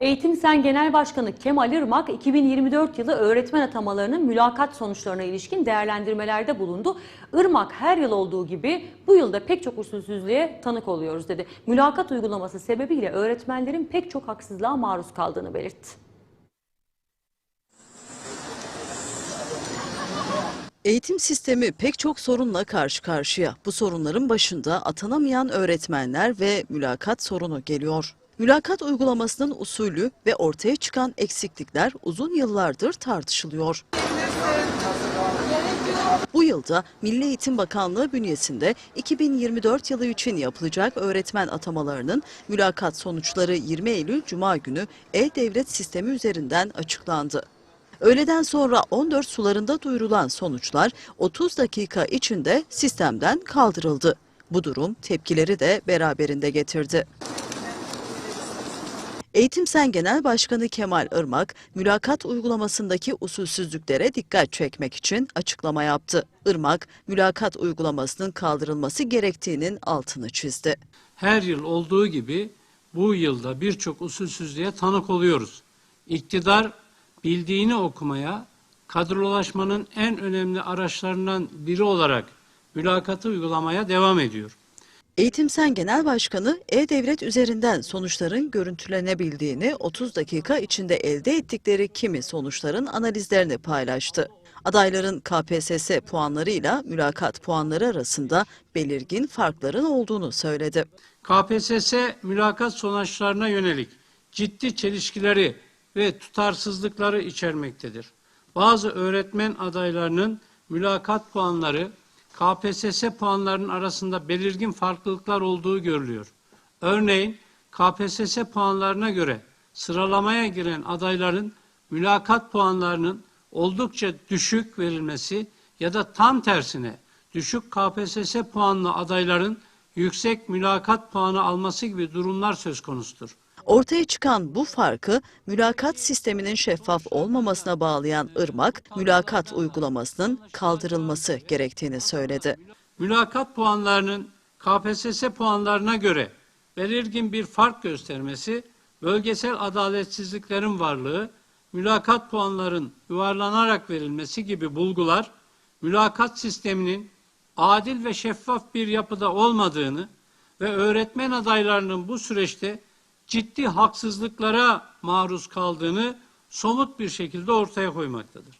Eğitim Sen Genel Başkanı Kemal Irmak 2024 yılı öğretmen atamalarının mülakat sonuçlarına ilişkin değerlendirmelerde bulundu. Irmak her yıl olduğu gibi bu yılda pek çok usulsüzlüğe tanık oluyoruz dedi. Mülakat uygulaması sebebiyle öğretmenlerin pek çok haksızlığa maruz kaldığını belirtti. Eğitim sistemi pek çok sorunla karşı karşıya. Bu sorunların başında atanamayan öğretmenler ve mülakat sorunu geliyor. Mülakat uygulamasının usulü ve ortaya çıkan eksiklikler uzun yıllardır tartışılıyor. Bu yılda Milli Eğitim Bakanlığı bünyesinde 2024 yılı için yapılacak öğretmen atamalarının mülakat sonuçları 20 Eylül Cuma günü E-Devlet sistemi üzerinden açıklandı. Öğleden sonra 14 sularında duyurulan sonuçlar 30 dakika içinde sistemden kaldırıldı. Bu durum tepkileri de beraberinde getirdi. Eğitim Sen Genel Başkanı Kemal Irmak, mülakat uygulamasındaki usulsüzlüklere dikkat çekmek için açıklama yaptı. Irmak, mülakat uygulamasının kaldırılması gerektiğinin altını çizdi. her yıl olduğu gibi bu yılda birçok usulsüzlüğe tanık oluyoruz. İktidar bildiğini okumaya, kadrolaşmanın en önemli araçlarından biri olarak mülakatı uygulamaya devam ediyor. Eğitim Sen Genel Başkanı E-Devlet üzerinden sonuçların görüntülenebildiğini 30 dakika içinde elde ettikleri kimi sonuçların analizlerini paylaştı. Adayların KPSS puanlarıyla mülakat puanları arasında belirgin farkların olduğunu söyledi. KPSS mülakat sonuçlarına yönelik ciddi çelişkileri ve tutarsızlıkları içermektedir. Bazı öğretmen adaylarının mülakat puanları KPSS puanlarının arasında belirgin farklılıklar olduğu görülüyor. Örneğin KPSS puanlarına göre sıralamaya giren adayların mülakat puanlarının oldukça düşük verilmesi ya da tam tersine düşük KPSS puanlı adayların yüksek mülakat puanı alması gibi durumlar söz konusudur. Ortaya çıkan bu farkı mülakat sisteminin şeffaf olmamasına bağlayan Irmak, mülakat uygulamasının kaldırılması gerektiğini söyledi. Mülakat puanlarının KPSS puanlarına göre belirgin bir fark göstermesi, bölgesel adaletsizliklerin varlığı, mülakat puanların yuvarlanarak verilmesi gibi bulgular, mülakat sisteminin adil ve şeffaf bir yapıda olmadığını ve öğretmen adaylarının bu süreçte ciddi haksızlıklara maruz kaldığını somut bir şekilde ortaya koymaktadır.